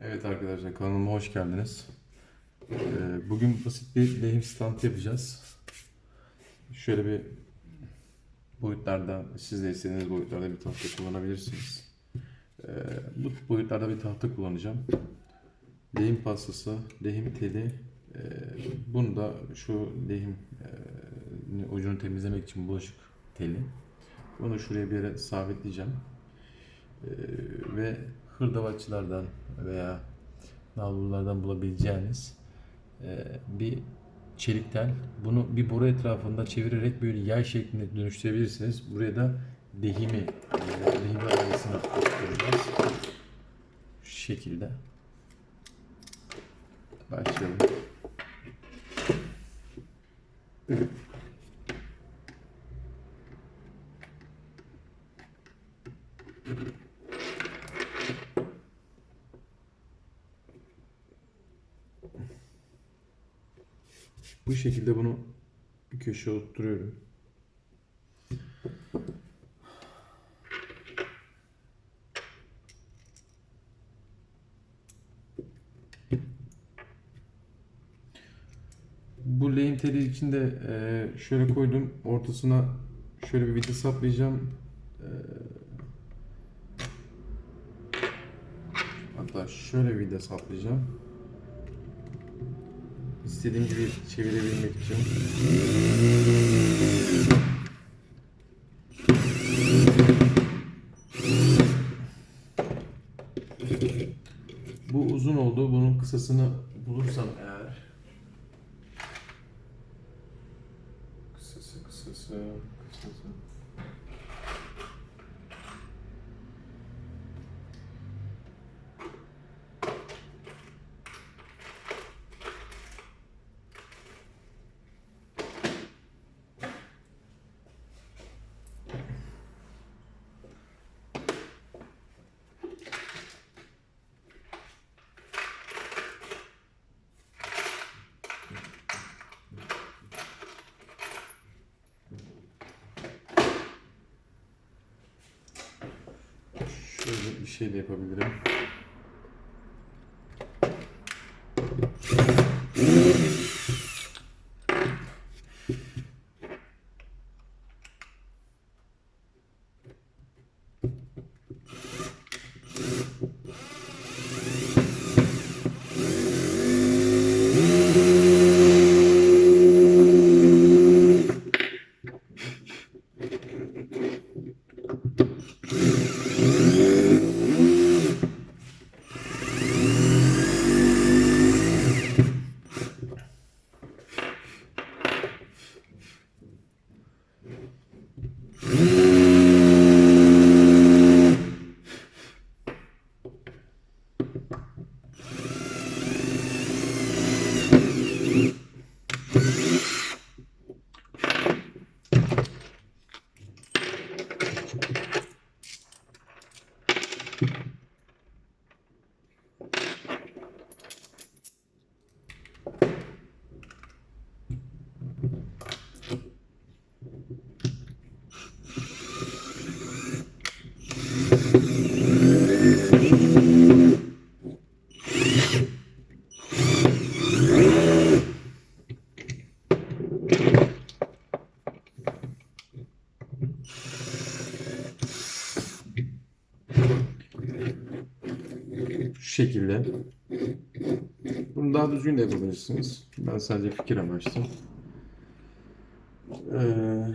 Evet arkadaşlar kanalıma hoş geldiniz. Ee, bugün basit bir lehim standı yapacağız. Şöyle bir boyutlarda siz de istediğiniz boyutlarda bir tahta kullanabilirsiniz. Ee, bu boyutlarda bir tahta kullanacağım. Lehim pastası, lehim teli. ee, bunu da şu lehim ee, ucunu temizlemek için bulaşık teli. Bunu şuraya bir yere sabitleyeceğim. Ve hırdavatçılardan veya nalburlardan bulabileceğiniz e, bir çelik tel. Bunu bir boru etrafında çevirerek böyle yay şeklinde dönüştürebilirsiniz. Buraya da lehimi, e, lehimi arasına koyacağız. Şu şekilde. Başlayalım. Bu şekilde bunu bir köşeye oturtuyorum. Bu lehim teli için de e, şöyle koydum. Ortasına şöyle bir vida saplayacağım. E, hatta şöyle vida saplayacağım. İstediğim gibi çevirebilmek için. Bu uzun oldu. Bunun kısasını bulursam eğer. Kısası, kısası, kısası. Şöyle bir şey de yapabilirim. Thank şekilde. Bunu daha düzgün de yapabilirsiniz. Ben sadece fikir amaçlı. Ee,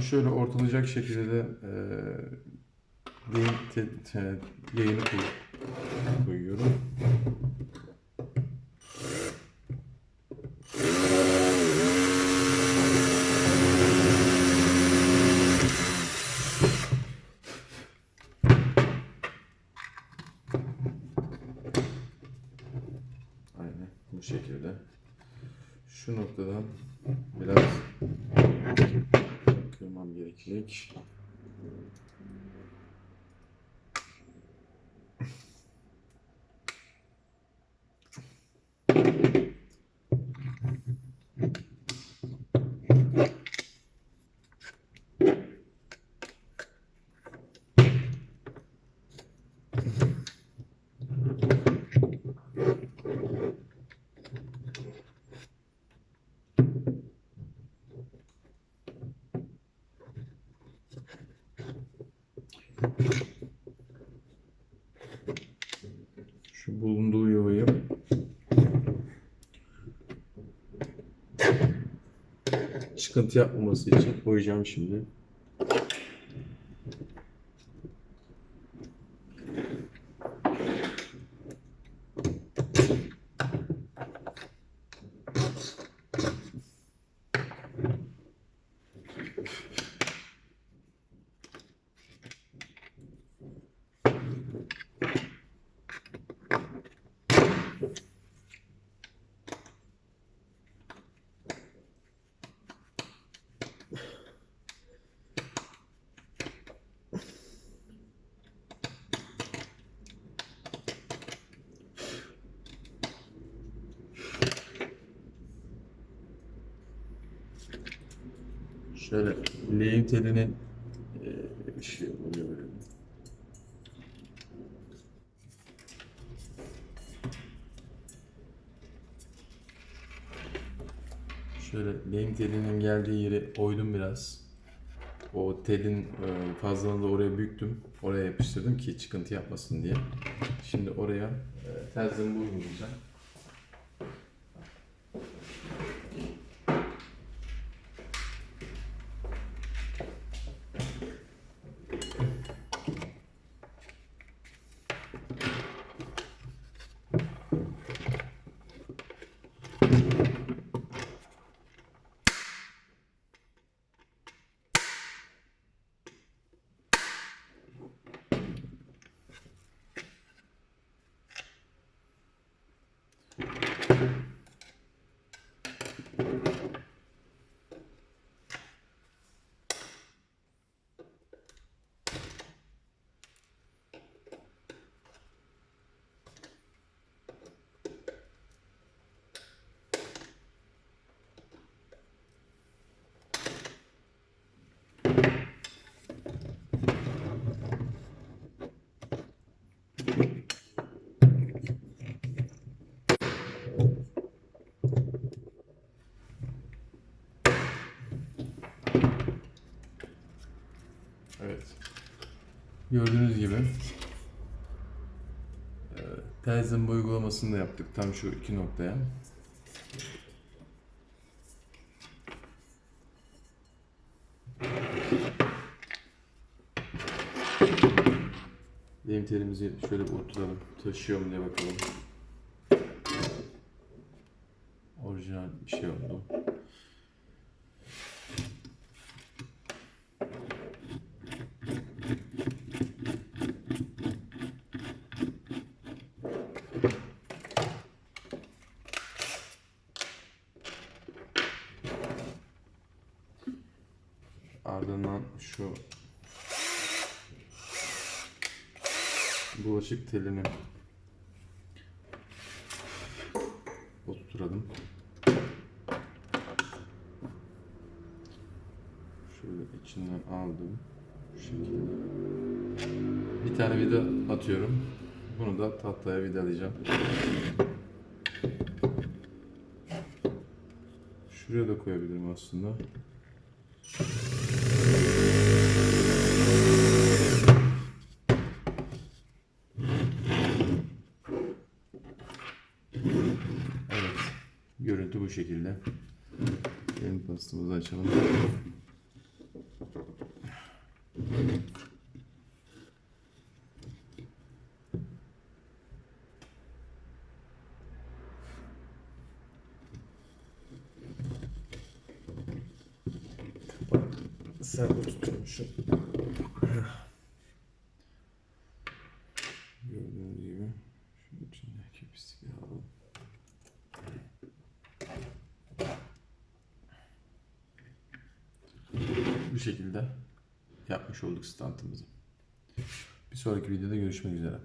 Şöyle ortalayacak şekilde de e, yayın, te, te, yayını koy- koyuyorum. Aynen bu şekilde. şu noktadan Şu bulunduğu yuvayı çıkıntı yapmaması için koyacağım şimdi. Şöyle lehim telinin eee, şey oluyor böyle. Şöyle lehim telinin geldiği yeri oydum biraz. O telin e, fazlalığını da oraya büktüm. Oraya yapıştırdım ki çıkıntı yapmasın diye. Şimdi oraya e, terzimi uygulayacağım. Evet. Gördüğünüz gibi e, Tizen uygulamasını da yaptık tam şu iki noktaya. Telimizi şöyle bir oturtalım. Taşıyor mu diye bakalım. Orijinal bir şey oldu. Ardından şu bulaşık telini oturtalım. Şöyle içinden aldım. Bu şekilde. Bir tane vida atıyorum. Bunu da tahtaya vidalayacağım. Şuraya da koyabilirim aslında. Evet. Görüntü bu şekilde. Yeni pastımızı açalım. Sen tutmuşsun. Gördüğünüz gibi şunun içindeki pisliği alalım. bu şekilde yapmış olduk standımızı. Bir sonraki videoda görüşmek üzere.